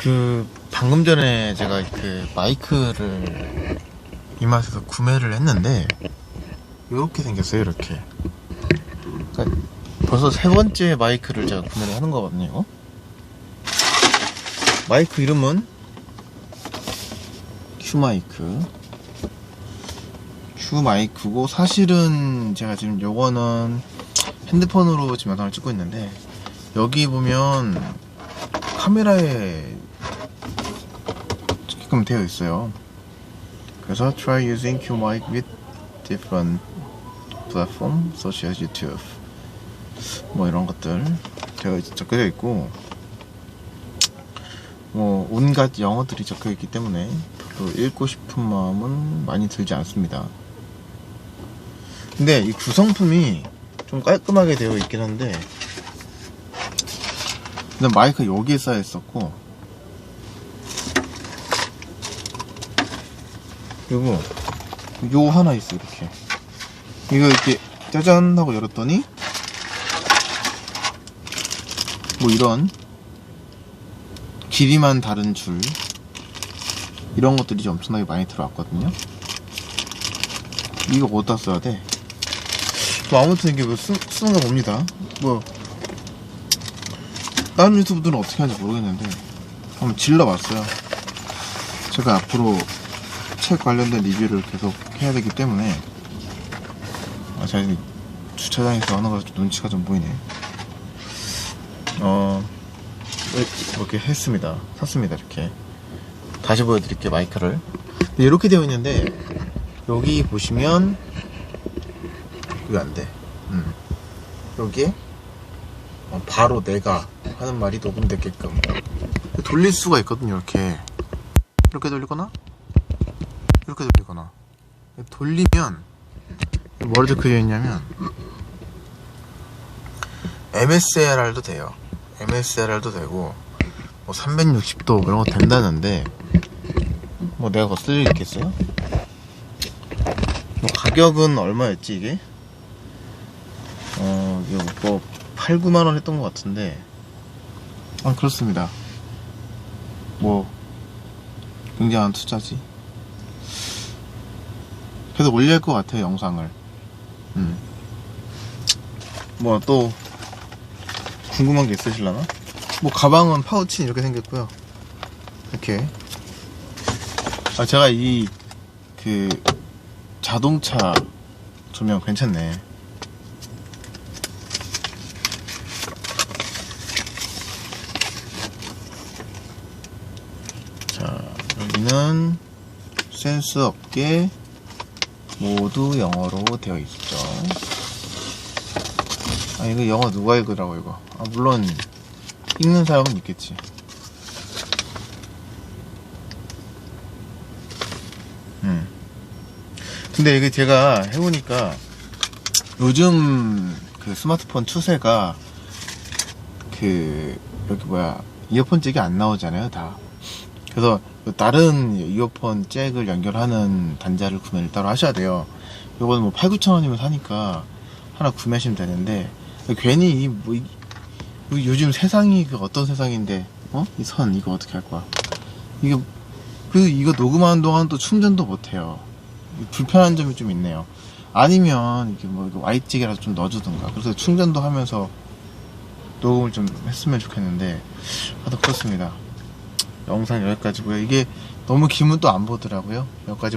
그 방금 전에 제가 그 마이크를 이마트에서 구매를 했는데 이렇게 생겼어요 이렇게. 그러니까 벌써 세 번째 마이크를 제가 구매를 하는 거거든요 마이크 이름은 큐마이크. 큐마이크고 사실은 제가 지금 요거는 핸드폰으로 지금 영상을 찍고 있는데 여기 보면 카메라에 찍게끔 되어 있어요. 그래서 try using QMic with different platform such as YouTube 뭐 이런 것들 되어 적혀져 있고 뭐 온갖 영어들이 적혀 있기 때문에 별로 읽고 싶은 마음은 많이 들지 않습니다. 근데 이 구성품이 좀 깔끔하게 되어 있긴 한데 근데 마이크 여기에 쌓여 있었고 그리고 요 하나 있어 이렇게 이거 이렇게 짜잔 하고 열었더니 뭐 이런 길이만 다른 줄 이런 것들이 좀 엄청나게 많이 들어왔거든요 이거 어디다 써야 돼? 뭐 아무튼 이게 뭐 쓰, 쓰는 거 봅니다 뭐 다른 유튜브들은 어떻게 하는지 모르겠는데 한번 질러봤어요. 제가 앞으로 책 관련된 리뷰를 계속 해야 되기 때문에 아, 이 주차장에서 거좀 눈치가 좀 보이네. 어 네, 이렇게 했습니다. 샀습니다. 이렇게 다시 보여드릴게요 마이크를. 이렇게 되어 있는데 여기 보시면 이거 안 돼. 음. 여기에 어, 바로 내가 하는 말이 녹음되게끔 돌릴 수가 있거든요 이렇게 이렇게 돌리거나 이렇게 돌리거나. 돌리면 뭐로 적혀져 있냐면 MSLR도 돼요. MSLR도 되고 뭐 360도 이런 거 된다는데 뭐 내가 그거 쓸 일 있겠어요? 뭐 가격은 얼마였지 이게? 어 이거 뭐 8, 9만 원 했던 것 같은데. 아 그렇습니다. 뭐 굉장한 투자지 계속 올릴 것 같아요 영상을 음. 뭐 또 궁금한 게 있으실라나? 뭐 가방은 파우치 이렇게 생겼고요 이렇게 아 제가 이 그 자동차 조명 괜찮네 자, 여기는 센스 업계 모두 영어로 되어 있죠. 아, 이거 영어 누가 읽으라고, 이거. 아, 물론, 읽는 사람은 있겠지. 음. 근데 이게 제가 해보니까, 요즘 그 스마트폰 추세가, 그, 여기 뭐야, 이어폰 잭이 안 나오잖아요, 다. 그래서 그 다른 이어폰 잭을 연결하는 단자를 구매를 따로 하셔야 돼요. 요거는 뭐 8, 9천 원이면 사니까 하나 구매하시면 되는데 괜히 이 뭐, 이- 뭐 요즘 세상이 그 어떤 세상인데 어? 이 선 이거 어떻게 할 거야? 이거 그 이거 녹음하는 동안 또 충전도 못 해요. 불편한 점이 좀 있네요. 아니면 이게 뭐 Y잭이라도 좀 넣어주든가. 그래서 충전도 하면서 녹음을 좀 했으면 좋겠는데 하여튼 그렇습니다. 영상 여기까지고요. 이게 너무 길면 또 안 보더라고요. 여기까지